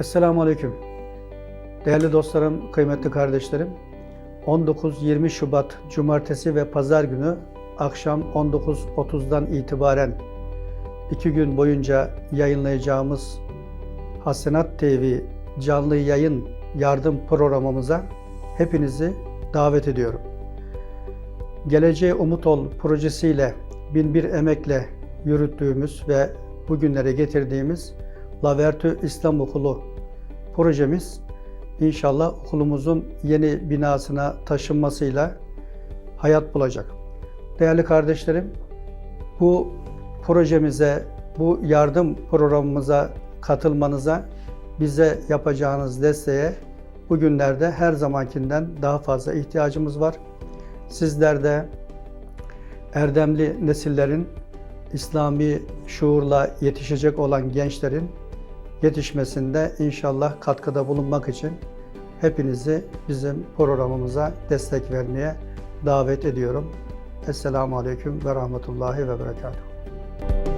Esselamu Aleyküm. Değerli dostlarım, kıymetli kardeşlerim. 19-20 Şubat Cumartesi ve Pazar günü akşam 19.30'dan itibaren iki gün boyunca yayınlayacağımız Hasenat TV canlı yayın yardım programımıza hepinizi davet ediyorum. Geleceğe Umut Ol projesiyle bin bir emekle yürüttüğümüz ve bugünlere getirdiğimiz Lavertü İslam Okulu projemiz inşallah okulumuzun yeni binasına taşınmasıyla hayat bulacak. Değerli kardeşlerim, bu projemize, bu yardım programımıza katılmanıza, bize yapacağınız desteğe bugünlerde her zamankinden daha fazla ihtiyacımız var. Sizler de erdemli nesillerin İslami şuurla yetişecek olan gençlerin yetişmesinde inşallah katkıda bulunmak için hepinizi bizim programımıza destek vermeye davet ediyorum. Esselamu Aleyküm ve Rahmetullahi ve Berekatuhu.